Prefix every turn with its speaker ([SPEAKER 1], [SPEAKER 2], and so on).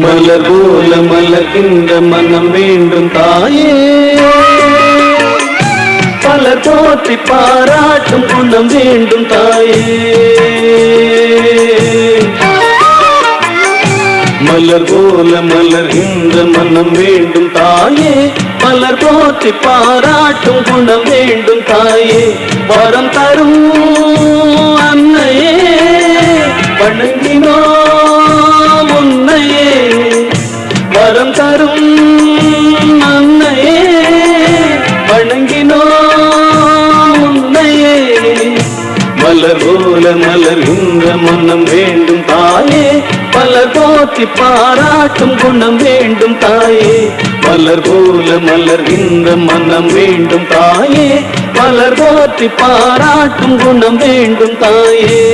[SPEAKER 1] மலர் போல மலர்கின்ற மனம் வேண்டும் தாயே. பல போற்றி பாராட்டும் குணம் வேண்டும் தாயே. மலர் போல மலர்கின்ற மனம் வேண்டும் தாயே. மலர் போற்றி பாராட்டும் குணம் வேண்டும் தாயே. வரம் தரும் அன்னையே. வணங்கினோ தரும் அன்னையே வணங்கினோம் உன்னையே. மலர் போல மலர்கின்ற மனம் வேண்டும் தாயே. மலர் போற்றி பாராட்டும் குணம் வேண்டும் தாயே. மலர் போல மலர்கின்ற மனம் வேண்டும் தாயே. மலர் போற்றி பாராட்டும் குணம் வேண்டும் தாயே.